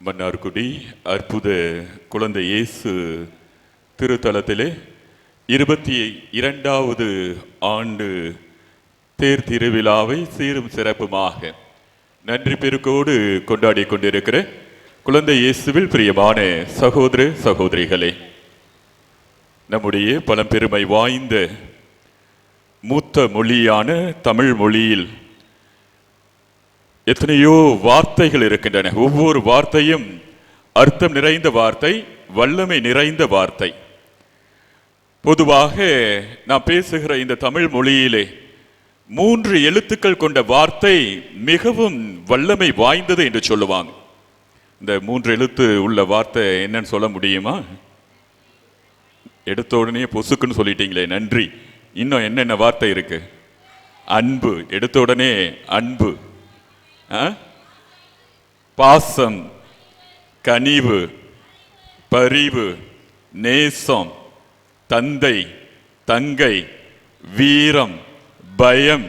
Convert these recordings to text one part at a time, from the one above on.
மன்னார்குடி அற்புத குழந்தை இயேசு திருத்தலத்திலே இருபத்தி இரண்டாவது ஆண்டு தேர் திருவிழாவை சீரும் சிறப்புமாக நன்றி பெருக்கோடு கொண்டாடி கொண்டிருக்கிற குழந்தை இயேசுவில் பிரியமான சகோதர சகோதரிகளே நம்முடைய பழம்பெருமை வாய்ந்த மூத்த மொழியான தமிழ் மொழியில் எத்தனையோ வார்த்தைகள் இருக்கின்றன. ஒவ்வொரு வார்த்தையும் அர்த்தம் நிறைந்த வார்த்தை வல்லமை நிறைந்த வார்த்தை. பொதுவாக நான் பேசுகிற இந்த தமிழ் மொழியிலே மூன்று எழுத்துக்கள் கொண்ட வார்த்தை மிகவும் வல்லமை வாய்ந்தது என்று சொல்லுவாங்க. இந்த மூன்று எழுத்து உள்ள வார்த்தை என்னன்னு சொல்ல முடியுமா? எடுத்த உடனே பொசுக்குன்னு சொல்லிட்டீங்களே நன்றி. இன்னும் என்னென்ன வார்த்தை இருக்கு? அன்பு. எடுத்த உடனே அன்பு. பாசம் கனிவு பரிவு நேசம் தந்தை தங்கை வீரம் பயம்.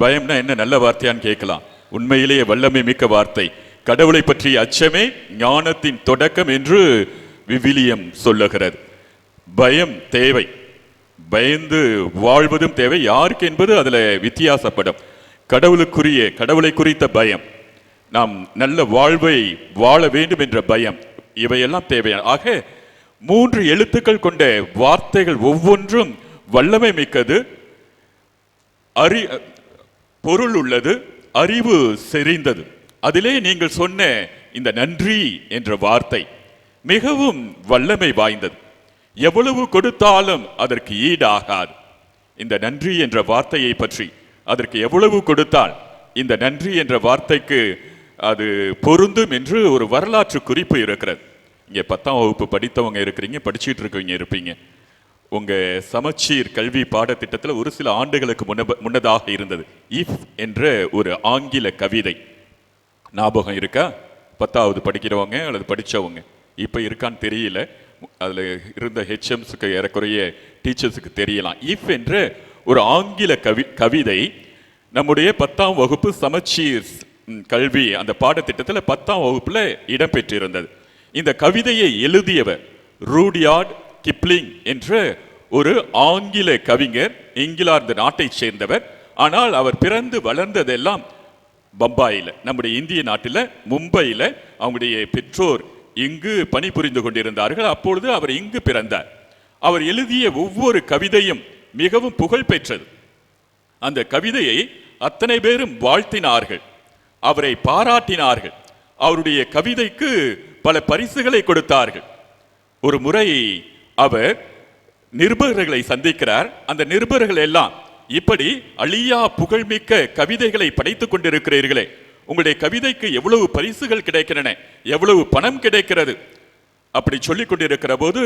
பயம்னா என்ன? நல்ல வார்த்தையான்னு கேட்கலாம். உண்மையிலேயே வல்லமை மிக்க வார்த்தை. கடவுளை பற்றிய அச்சமே ஞானத்தின் தொடக்கம் என்று விவிலியம் சொல்லுகிறது. பயம் தேவை. பயந்து வாழ்வதும் தேவை. யாருக்கு என்பது அதில் வித்தியாசப்படும். கடவுளுக்குரிய கடவுளை குறித்த பயம். நாம் நல்ல வாழ்வை வாழ வேண்டும் என்ற பயம். இவையெல்லாம் தேவையான ஆக மூன்று எழுத்துக்கள் கொண்ட வார்த்தைகள் ஒவ்வொன்றும் வல்லமை மிக்கது. அறி பொருள் உள்ளது அறிவு செறிந்தது. அதிலே நீங்கள் சொன்ன இந்த நன்றி என்ற வார்த்தை மிகவும் வல்லமை வாய்ந்தது. எவ்வளவு கொடுத்தாலும் அதற்கு ஈடாகாது. இந்த நன்றி என்ற வார்த்தையை பற்றி அதற்கு எவ்வளவு கொடுத்தால் இந்த நன்றி என்ற வார்த்தைக்கு அது பொருந்தும் என்று ஒரு வரலாற்று குறிப்பு இருக்கிறது. இங்கே பத்தாம் வகுப்பு படித்தவங்க இருக்கிறீங்க படிச்சுட்டு இருக்கவங்க இருப்பீங்க. உங்கள் சமச்சீர் கல்வி பாடத்திட்டத்தில் ஒரு சில ஆண்டுகளுக்கு முன்ன முன்னதாக இருந்தது. இஃப் என்ற ஒரு ஆங்கில கவிதை. ஞாபகம் இருக்கா? பத்தாவது படிக்கிறவங்க அல்லது படித்தவங்க இப்போ இருக்கான்னு தெரியல. அதில் இருந்த ஹெச்எம்ஸுக்கு ஏறக்குறைய டீச்சர்ஸுக்கு தெரியலாம். இஃப் என்ற ஒரு ஆங்கில கவி கவிதை நம்முடைய பத்தாம் வகுப்பு சமச்சீர் கல்வி அந்த பாடத்திட்டத்தில் பத்தாம் வகுப்பில் இடம்பெற்றிருந்தது. இந்த கவிதையை எழுதியவர் ரூடியார்ட் கிப்ளிங் என்ற ஒரு ஆங்கில கவிஞர் இங்கிலாந்து நாட்டைச் சேர்ந்தவர். ஆனால் அவர் பிறந்து வளர்ந்ததெல்லாம் பம்பாயில் நம்முடைய இந்திய நாட்டில் மும்பையில் அவங்களுடைய பெற்றோர் இங்கு பணிபுரிந்து கொண்டிருந்தார்கள். அப்பொழுது அவர் இங்கு பிறந்தார். அவர் எழுதிய ஒவ்வொரு கவிதையும் மிகவும் புகழ் பெற்றது. அந்த கவிதையை அத்தனை பேரும் வாழ்த்தினார்கள். அவரை பாராட்டினார்கள். அவருடைய கவிதைக்கு பல பரிசுகளை கொடுத்தார்கள். ஒரு முறை அவர் நிருபர்களை சந்திக்கிறார். அந்த நிருபர்கள் எல்லாம் இப்படி அழியா புகழ்மிக்க கவிதைகளை படைத்துக் கொண்டிருக்கிறீர்களே. உங்களுடைய கவிதைக்கு எவ்வளவு பரிசுகள் கிடைக்கின்றன. எவ்வளவு பணம் கிடைக்கிறது. அப்படி சொல்லிக் கொண்டிருக்கிற போது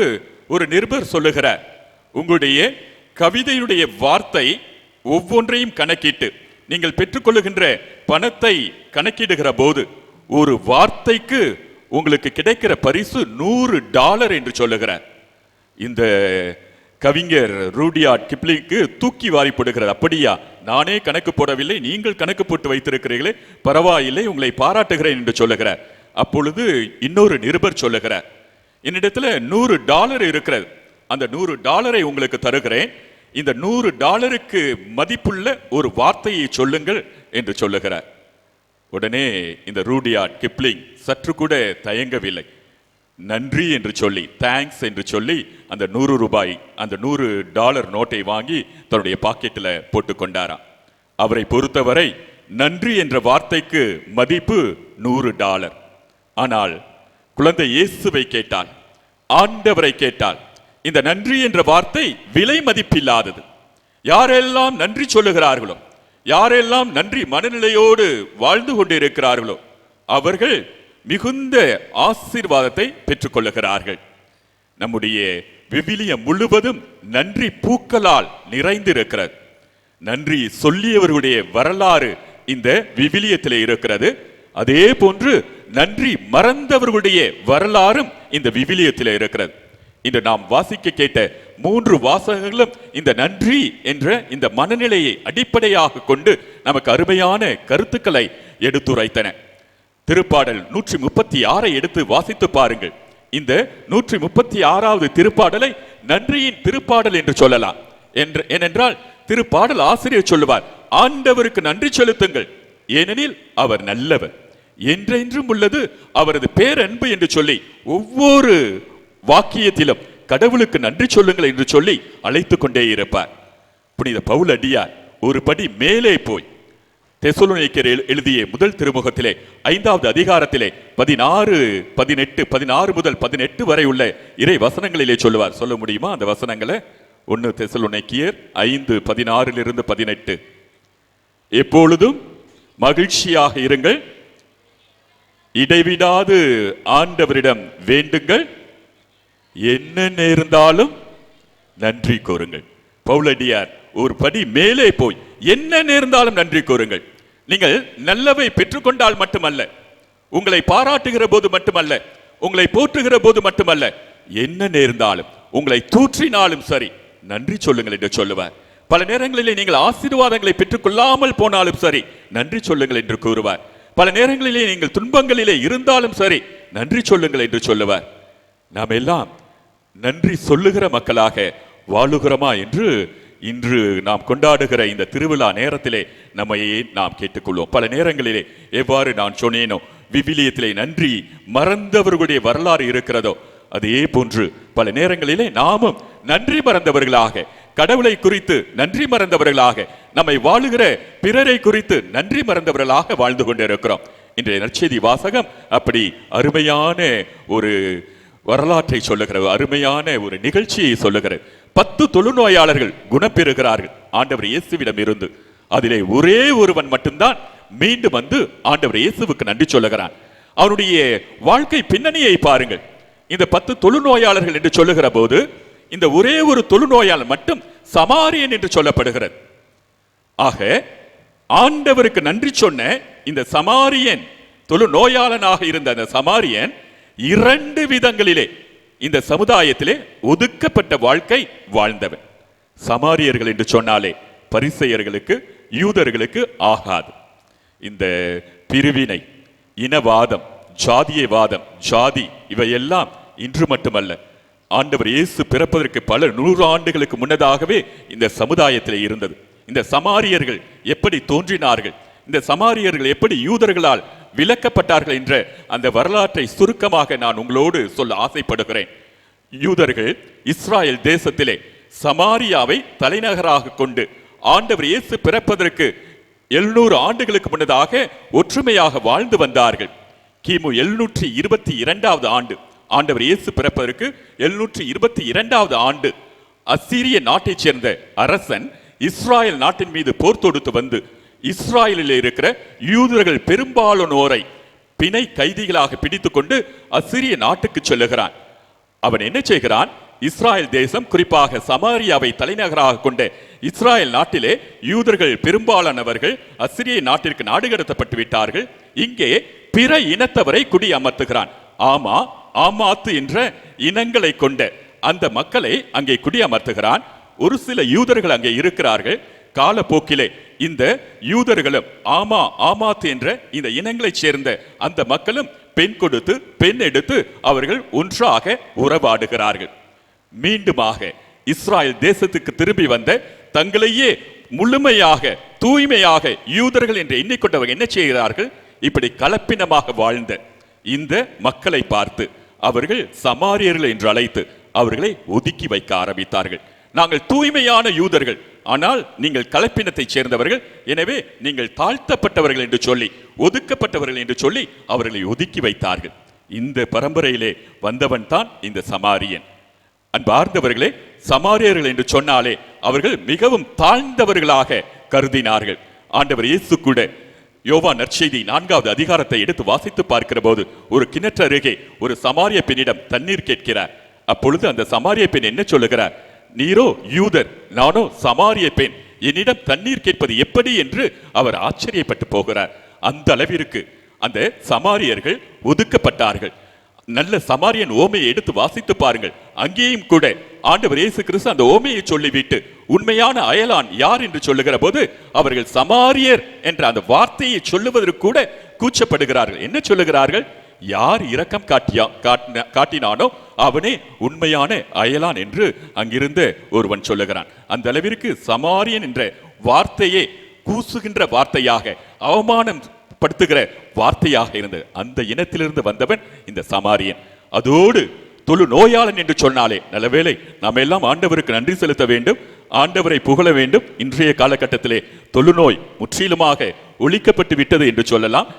ஒரு நிருபர் சொல்லுகிறார் உங்களுடைய கவிதையுடைய வார்த்தை ஒவ்வொன்றையும் கணக்கிட்டு நீங்கள் பெற்றுக்கொள்ளுகின்ற பணத்தை கணக்கிடுகிற போது ஒரு வார்த்தைக்கு உங்களுக்கு கிடைக்கிற பரிசு நூறு டாலர் என்று சொல்லுகிறார். இந்த கவிஞர் ரூடியாட் கிப்ளிக்கு தூக்கி வாரி போடுகிறார். அப்படியா? நானே கணக்கு போடவில்லை நீங்கள் கணக்கு போட்டு வைத்திருக்கிறீர்களே பரவாயில்லை உங்களை பாராட்டுகிறேன் என்று சொல்லுகிறார். அப்பொழுது இன்னொரு நிருபர் சொல்லுகிறார். என்னிடத்துல நூறு டாலர் இருக்கிறது. அந்த நூறு டாலரை உங்களுக்கு தருகிறேன். இந்த நூறு டாலருக்கு மதிப்புள்ள ஒரு வார்த்தையை சொல்லுங்கள் என்று சொல்லுகிறார். உடனே இந்த ரூடியார்ட் கிப்ளிங் சற்று கூட தயங்கவில்லை. நன்றி என்று சொல்லி தேங்க்ஸ் என்று சொல்லி அந்த நூறு ரூபாய் அந்த நூறு டாலர் நோட்டை வாங்கி தன்னுடைய பாக்கெட்டில் போட்டு கொண்டாராம். அவரை பொறுத்தவரை நன்றி என்ற வார்த்தைக்கு மதிப்பு நூறு டாலர். ஆனால் குழந்தை இயேசுவை கேட்டால் ஆண்டவரை கேட்டால் இந்த நன்றி என்ற வார்த்தை விலை மதிப்பில்லாதது. யாரெல்லாம் நன்றி சொல்லுகிறார்களோ யாரெல்லாம் நன்றி மனநிலையோடு வாழ்ந்து கொண்டிருக்கிறார்களோ அவர்கள் மிகுந்த ஆசீர்வாதத்தை பெற்றுக்கொள்ளுகிறார்கள். நம்முடைய விவிலியம் முழுவதும் நன்றி பூக்களால் நிறைந்திருக்கிறது. நன்றி சொல்லியவர்களுடைய வரலாறு இந்த விவிலியத்தில் இருக்கிறது. அதே போன்று நன்றி மறந்தவர்களுடைய வரலாறும் இந்த விவிலியத்தில் இருக்கிறது. இன்று நாம் வாசிக்க கேட்ட மூன்று வாசகங்களும் இந்த நன்றி என்ற இந்த மனநிலையை அடிப்படையாக கொண்டு நமக்கு அருமையான கருத்துக்களை எடுத்துரைத்தன. திருப்பாடல் நூற்றி முப்பத்தி ஆறை எடுத்து வாசித்து பாருங்கள். இந்த நூற்றி முப்பத்தி ஆறாவது திருப்பாடலை நன்றியின் திருப்பாடல் என்று சொல்லலாம். என்று ஏனென்றால் திருப்பாடல் ஆசிரியர் சொல்லுவார் ஆண்டவருக்கு நன்றி செலுத்துங்கள். ஏனெனில் அவர் நல்லவர். என்றென்றும் உள்ளது அவரது பேரன்பு என்று சொல்லி ஒவ்வொரு வாக்கியத்திலும் கடவுளுக்கு நன்றி சொல்லுங்கள் என்று சொல்லி அழைத்து கொண்டே இருப்பார். புனித பவுல் அடியார் ஒரு படி மேலே போய் தெசலோனிக்கர் எழுதிய முதல் திருமுகத்திலே ஐந்தாவது அதிகாரத்திலே பதினாறு பதினெட்டு பதினாறு முதல் பதினெட்டு வரை உள்ள இறை வசனங்களிலே சொல்லுவார். சொல்ல முடியுமா அந்த வசனங்களை? ஒன்னு தெசலோனிக்கியர் ஐந்து பதினாறிலிருந்து பதினெட்டு. எப்பொழுதும் மகிழ்ச்சியாக இருங்கள். இடைவிடாது ஆண்டவரிடம் வேண்டுங்கள். என்ன நேர்ந்தாலும் நன்றி கூறுங்கள். பவுலடியார் ஒரு படி மேலே போய் என்ன நேர்ந்தாலும் நன்றி கூறுங்கள். நீங்கள் நல்லவை பெற்றுக்கொண்டால் மட்டுமல்ல உங்களை பாராட்டுகிற போது மட்டுமல்ல உங்களை போற்றுகிற போது மட்டுமல்ல என்ன நேர்ந்தாலும் உங்களை தூற்றினாலும் சரி நன்றி சொல்லுங்கள் என்று சொல்லுவார். பல நேரங்களிலே நீங்கள் ஆசீர்வாதங்களை பெற்றுக்கொள்ளாமல் போனாலும் சரி நன்றி சொல்லுங்கள் என்று கூறுவார். பல நேரங்களிலே நீங்கள் துன்பங்களிலே இருந்தாலும் சரி நன்றி சொல்லுங்கள் என்று சொல்லுவார். நாம் எல்லாம் நன்றி சொல்லுகிற மக்களாக வாழுகிறோமா என்று இன்று நாம் கொண்டாடுகிற இந்த திருவிழா நேரத்திலே நம்மையே நாம் கேட்டுக்கொள்வோம். பல நேரங்களிலே எவ்வாறு நான் சொன்னேனோ விவிலியத்திலே நன்றி மறந்தவர்களுடைய வரலாறு இருக்கிறதோ அதே போன்று பல நேரங்களிலே நாமும் நன்றி மறந்தவர்களாக கடவுளை குறித்து நன்றி மறந்தவர்களாக நம்மை வாழுகிற பிறரை குறித்து நன்றி மறந்தவர்களாக வாழ்ந்து கொண்டிருக்கிறோம். இன்றைய நற்செய்தி வாசகம் அப்படி அருமையான ஒரு வரலாற்றை சொல்லுகிற அருமையான ஒரு நிகழ்ச்சியை சொல்லுகிற பத்து தொழுநோயாளர்கள் குணப்பெறுகிறார்கள். ஆண்டவர் இயேசுவிடம் இருந்து. அதிலே ஒரே ஒருவன் மட்டும்தான் மீண்டும் வந்து ஆண்டவர் இயேசுவுக்கு நன்றி சொல்லுகிறான். அவனுடைய வாழ்க்கை பின்னணியை பாருங்கள். இந்த பத்து தொழுநோயாளர்கள் என்று சொல்லுகிற போது இந்த ஒரே ஒரு தொழுநோயாளர் மட்டும் சமாரியன் என்று சொல்லப்படுகிறது. ஆக ஆண்டவருக்கு நன்றி சொன்ன இந்த சமாரியன் தொழு நோயாளனாக இருந்த அந்த சமாரியன் இரண்டு விதங்களிலே இந்த சமுதாயத்திலே ஒதுக்கப்பட்ட வாழ்க்கை வாழ்ந்தவன். சமாரியர்கள் என்று சொன்னாலே பரிசெயர்களுக்கு யூதர்களுக்கு ஆகாது. இந்த பிரிவினை இனவாதம் ஜாதியவாதம் ஜாதி இவையெல்லாம் இன்று மட்டுமல்ல ஆண்டவர் இயேசு பிறப்பதற்கு பல நூறு ஆண்டுகளுக்கு முன்னதாகவே இந்த சமுதாயத்திலே இருந்தது. இந்த சமாரியர்கள் எப்படி தோன்றினார்கள்? இந்த சமாரியர்கள் எப்படி யூதர்களால் விலக்கப்பட்டார்கள் என்ற அந்த வரலாற்றை சுருக்கமாக நான் உங்களோடு சொல்ல ஆசைப்படுகிறேன். யூதர்கள் இஸ்ராயல் தேசத்திலே சமாரியாவை தலைநகராக கொண்டு ஆண்டவர் இயேசு பிறப்பதற்கு எழுநூறு ஆண்டுகளுக்கு முன்னதாக ஒற்றுமையாக வாழ்ந்து வந்தார்கள். கிமு எழுநூற்றி இருபத்தி இரண்டாவது ஆண்டு. ஆண்டவர் இயேசு பிறப்பதற்கு எழுநூற்றி இருபத்தி இரண்டாவது ஆண்டு. அசிரிய நாட்டைச் சேர்ந்த அரசன் இஸ்ராயல் நாட்டின் மீது போர் தொடுத்து வந்து இஸ்ராயலில் இருக்கிற யூதர்கள் பெரும்பாலானோரை பிணை கைதிகளாக பிடித்துக்கொண்டு அசிரிய நாட்டுக்கு செல்லுகிறான். அவன் என்ன செய்கிறான்? இஸ்ராயல் தேசம் குறிப்பாக சமாரியாவை தலைநகராக கொண்ட இஸ்ராயல் நாட்டிலே யூதர்கள் பெரும்பாலானவர்கள் அசிரிய நாட்டிற்கு நாடு கடத்தப்பட்டு விட்டார்கள். இங்கே பிற இனத்தவரை குடி அமர்த்துகிறான் ஆமா ஆமாத்து என்ற இனங்களை கொண்ட அந்த மக்களை அங்கே குடி அமர்த்துகிறான் ஒரு சில யூதர்கள் அங்கே இருக்கிறார்கள். காலப்போக்கிலே இந்த யூதர்களும் ஆமா ஆமாத் என்ற இந்த இனங்களைச் சேர்ந்த அந்த மக்களும் பெண் கொடுத்து பெண் எடுத்து அவர்கள் ஒன்றாக உறவாடுகிறார்கள். மீண்டுமாக இஸ்ராயல் தேசத்துக்கு திரும்பி வந்த தங்களையே முழுமையாக தூய்மையாக யூதர்கள் என்று எண்ணிக்கொண்டவர் என்ன செய்கிறார்கள்? இப்படி கலப்பினமாக வாழ்ந்த இந்த மக்களை பார்த்து அவர்கள் சமாரியர்கள் என்று அழைத்து அவர்களை ஒதுக்கி வைக்க ஆரம்பித்தார்கள். நாங்கள் தூய்மையான யூதர்கள் ஆனால் நீங்கள் கலப்பினத்தைச் சேர்ந்தவர்கள். எனவே நீங்கள் தாழ்த்தப்பட்டவர்கள் என்று சொல்லி ஒதுக்கப்பட்டவர்கள் என்று சொல்லி அவர்களை ஒதுக்கி வைத்தார்கள். இந்த பரம்பரையிலே வந்தவன் தான் இந்த சமாரியன். அன்பார்ந்தவர்களே சமாரியர்கள் என்று சொன்னாலே அவர்கள் மிகவும் தாழ்ந்தவர்களாக கருதினார்கள். ஆண்டவர் இயேசு கூட யோவா நற்செய்தி நான்காவது அதிகாரத்தை எடுத்து வாசித்து பார்க்கிற போது ஒரு கிணற்று அருகே ஒரு சமாரிய பெண்ணிடம் தண்ணீர் கேட்கிறார். அப்பொழுது அந்த சமாரிய பெண் என்ன சொல்லுகிறார்? நீரோ யூதர் நானோ சமாரிய பெண். என்னிடம் தண்ணீர் கேட்பது எப்படி என்று அவர் ஆச்சரியப்பட்டு போகிறார். அந்த அளவிற்கு அந்த சமாரியர்கள் ஒதுக்கப்பட்டார்கள். நல்ல சமாரியன் ஓமையை எடுத்து வாசித்து பாருங்கள். அங்கேயும் கூட ஆண்டவர் இயேசு கிறிஸ்து அந்த ஓமையை சொல்லிவிட்டு உண்மையான அயலான் யார் என்று சொல்லுகிற போது அவர்கள் சமாரியர் என்ற அந்த வார்த்தையை சொல்லுவதற்கு கூட கூச்சப்படுகிறார்கள். என்ன சொல்லுகிறார்கள்? யார் இரக்கம் காட்டியா காட்டின- காட்டினானோ அவனே உண்மையான அயலான் என்று அங்கிருந்து ஒருவன் சொல்லுகிறான். அந்த அளவிற்கு சமாரியன் என்ற வார்த்தையே கூசுகின்ற வார்த்தையாக அவமானம் படுத்துகிற வார்த்தையாக இருந்தது. அந்த இனத்திலிருந்து வந்தவன் இந்த சமாரியன். அதோடு தொழு நோயாளன் என்று சொன்னாலே நல்லவேளை நாம் எல்லாம் ஆண்டவருக்கு நன்றி செலுத்த வேண்டும் ஆண்டவரை புகழ வேண்டும். இன்றைய காலகட்டத்திலே தொழுநோய் முற்றிலுமாக ஒழிக்கப்பட்டு விட்டது என்று சொல்லலாம்.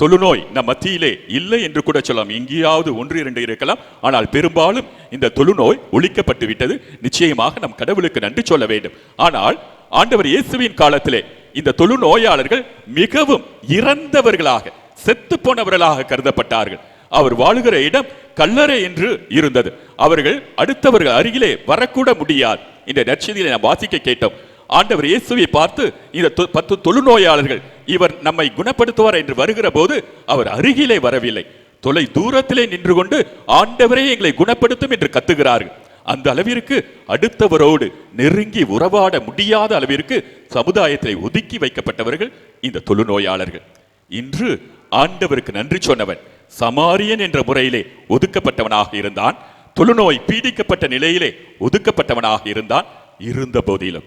தொழுநோய் நம் மத்தியிலே இல்லை என்று கூட சொல்லலாம். எங்கேயாவது ஒன்று இரண்டு இருக்கலாம். ஆனால் பெரும்பாலும் இந்த தொழுநோய் ஒழிக்கப்பட்டு விட்டது. நிச்சயமாக நம் கடவுளுக்கு நன்றி சொல்ல வேண்டும். ஆனால் ஆண்டவர் இயேசுவின் காலத்திலே இந்த தொழுநோயாளர்கள் மிகவும் இறந்தவர்களாக செத்து போனவர்களாக கருதப்பட்டார்கள். அவர் வாழுகிற இடம் கல்லறை என்று இருந்தது. அவர்கள் அடுத்தவர்கள் அருகிலே வரக்கூட முடியாது. இந்த நற்செய்தியில நாம் வாசிக்க கேட்டோம். ஆண்டவர் இயேசுவை பார்த்து இந்த தொ- பத்து தொழுநோயாளர்கள் இவர் நம்மை குணப்படுத்துவார் என்று வருகிற போது அவர் அருகிலே வரவில்லை. தொலை தூரத்திலே நின்று கொண்டு ஆண்டவரே எங்களை குணப்படுத்தும் என்று கத்துகிறார்கள். அந்த அளவிற்கு அடுத்தவரோடு நெருங்கி உறவாட முடியாத அளவிற்கு சமுதாயத்தை ஒதுக்கி வைக்கப்பட்டவர்கள் இந்த தொழுநோயாளர்கள். இன்று ஆண்டவருக்கு நன்றி சொன்னவன் சமாரியன் என்ற முறையிலே ஒதுக்கப்பட்டவனாக இருந்தான். தொழுநோய் பீடிக்கப்பட்ட நிலையிலே ஒதுக்கப்பட்டவனாக இருந்தான். இருந்த போதிலும்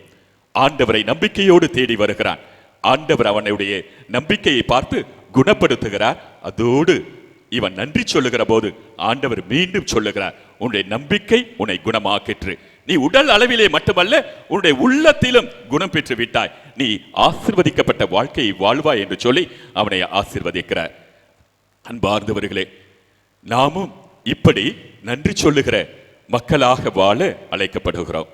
ஆண்டவரை நம்பிக்கையோடு தேடி வருகிறான். ஆண்டவர் அவனுடைய நம்பிக்கையை பார்த்து குணப்படுத்துகிறார். அதோடு இவன் நன்றி சொல்லுகிற போது ஆண்டவர் மீண்டும் சொல்லுகிறார் உன்னுடைய நம்பிக்கை உன்னை குணமாக்கிற்று. நீ உடல் அளவிலே மட்டுமல்ல உன்னுடைய உள்ளத்திலும் குணம் பெற்று விட்டாய். நீ ஆசிர்வதிக்கப்பட்ட வாழ்க்கையை வாழ்வாய் என்று சொல்லி அவனை ஆசிர்வதிக்கிறார். அன்பார்ந்தவர்களே நாமும் இப்படி நன்றி சொல்லுகிற மக்களாக வாழ அழைக்கப்படுகிறோம்.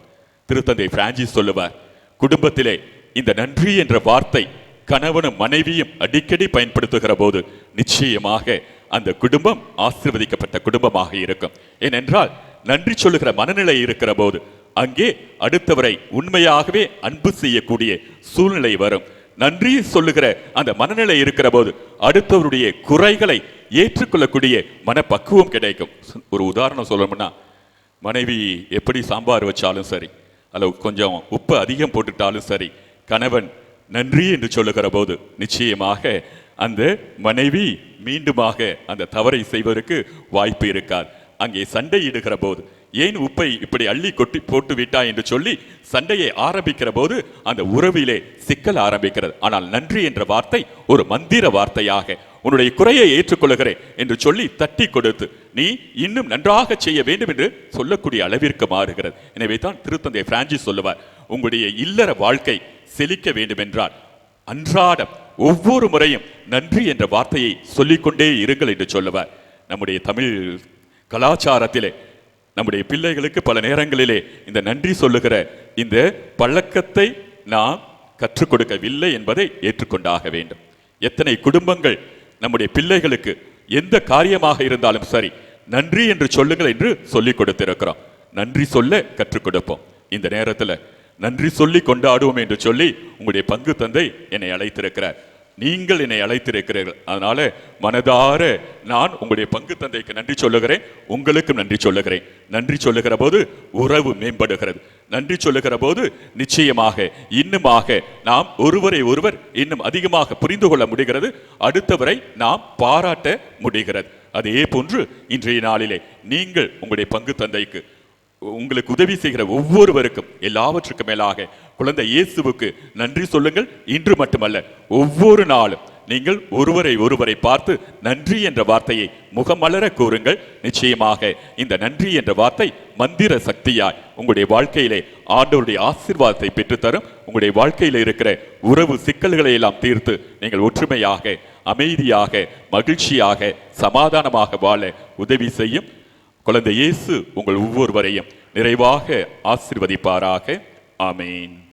திருத்தந்தை பிரான்சிஸ் சொல்லுவார் குடும்பத்திலே இந்த நன்றி என்ற வார்த்தை கணவனும் மனைவியும் அடிக்கடி பயன்படுத்துகிற போது நிச்சயமாக அந்த குடும்பம் ஆசிர்வதிக்கப்பட்ட குடும்பமாக இருக்கும். ஏனென்றால் நன்றி சொல்லுகிற மனநிலை இருக்கிற போது அங்கே அடுத்தவரை உண்மையாகவே அன்பு செய்யக்கூடிய சூழ்நிலை வரும். நன்றி சொல்லுகிற அந்த மனநிலை இருக்கிற போது அடுத்தவருடைய குறைகளை ஏற்றுக்கொள்ளக்கூடிய மனப்பக்குவம் கிடைக்கும். ஒரு உதாரணம் சொல்லணும்னா மனைவி எப்படி சாம்பார் வச்சாலும் சரி அல்ல கொஞ்சம் உப்பு அதிகம் போட்டுட்டாலும் சரி. கணவன் நன்றி என்று சொல்லுகிற போது நிச்சயமாக அந்த மனைவி மீண்டுமாக அந்த தவறை செய்வதற்கு வாய்ப்பு இருக்காது. அங்கே சண்டையிடுகிற போது ஏன் உப்பை இப்படி அள்ளி கொட்டி போட்டு விட்டா என்று சொல்லி சண்டையை ஆரம்பிக்கிற போது அந்த உறவிலே சிக்கல் ஆரம்பிக்கிறது. ஆனால் நன்றி என்ற வார்த்தை ஒரு மந்திர வார்த்தையாக உன்னுடைய குறையை ஏற்றுக்கொள்கிறேன் என்று சொல்லி தட்டி கொடுத்து நீ இன்னும் நன்றாக செய்ய வேண்டும் என்று சொல்லக்கூடிய அளவிற்கு மாறுகிறது. எனவே தான் திருத்தந்தை பிரான்சிஸ் சொல்லுவார் உங்களுடைய இல்லற வாழ்க்கை செழிக்க வேண்டும் என்றால் அன்றாடம் ஒவ்வொரு முறையும் நன்றி என்ற வார்த்தையை சொல்லிக்கொண்டே இருங்கள் என்று சொல்லுவார். நம்முடைய தமிழ் கலாச்சாரத்திலே நம்முடைய பிள்ளைகளுக்கு பல நேரங்களிலே இந்த நன்றி சொல்லுகிற இந்த பழக்கத்தை நாம் கற்றுக் கொடுக்கவில்லை என்பதை ஏற்றுக்கொண்டாக வேண்டும். எத்தனை குடும்பங்கள் நம்முடைய பிள்ளைகளுக்கு எந்த காரியமாக இருந்தாலும் சரி நன்றி என்று சொல்லுங்கள் என்று சொல்லிக் கொடுத்திருக்கிறோம். நன்றி சொல்ல கற்றுக் கொடுப்போம். இந்த நேரத்தில் நன்றி சொல்லி கொண்டாடுவோம் என்று சொல்லி உங்களுடைய பங்கு தந்தை என்னை அழைத்திருக்கிறார். நீங்கள் என்னை அழைத்திருக்கிறீர்கள். அதனால மனதார நான் உங்களுடைய பங்கு தந்தைக்கு நன்றி சொல்லுகிறேன். உங்களுக்கும் நன்றி சொல்லுகிறேன். நன்றி சொல்லுகிற போது உறவு மேம்படுகிறது. நன்றி சொல்லுகிற போது நிச்சயமாக இன்னுமாக நாம் ஒருவரை ஒருவர் இன்னும் அதிகமாக புரிந்து கொள்ள முடிகிறது. அடுத்தவரை நாம் பாராட்ட முடிகிறது. அதே போன்று இன்றைய நாளிலே நீங்கள் உங்களுடைய பங்கு தந்தைக்கு உங்களுக்கு உதவி செய்கிற ஒவ்வொருவருக்கும் எல்லாவற்றுக்கும் மேலாக குழந்தை இயேசுவுக்கு நன்றி சொல்லுங்கள். இன்று மட்டுமல்ல ஒவ்வொரு நாளும் நீங்கள் ஒருவரை ஒருவரை பார்த்து நன்றி என்ற வார்த்தையை முகமலர கூறுங்கள். நிச்சயமாக இந்த நன்றி என்ற வார்த்தை மந்திர சக்தியாய் உங்களுடைய வாழ்க்கையிலே ஆண்டவருடைய ஆசிர்வாதத்தை பெற்றுத்தரும். உங்களுடைய வாழ்க்கையில் இருக்கிற உறவு சிக்கல்களை எல்லாம் தீர்த்து நீங்கள் ஒற்றுமையாக அமைதியாக மகிழ்ச்சியாக சமாதானமாக வாழ உதவி செய்யும். குழந்தை இயேசு உங்கள் ஒவ்வொருவரையும் நிறைவாக ஆசீர்வதிப்பாராக. ஆமேன்.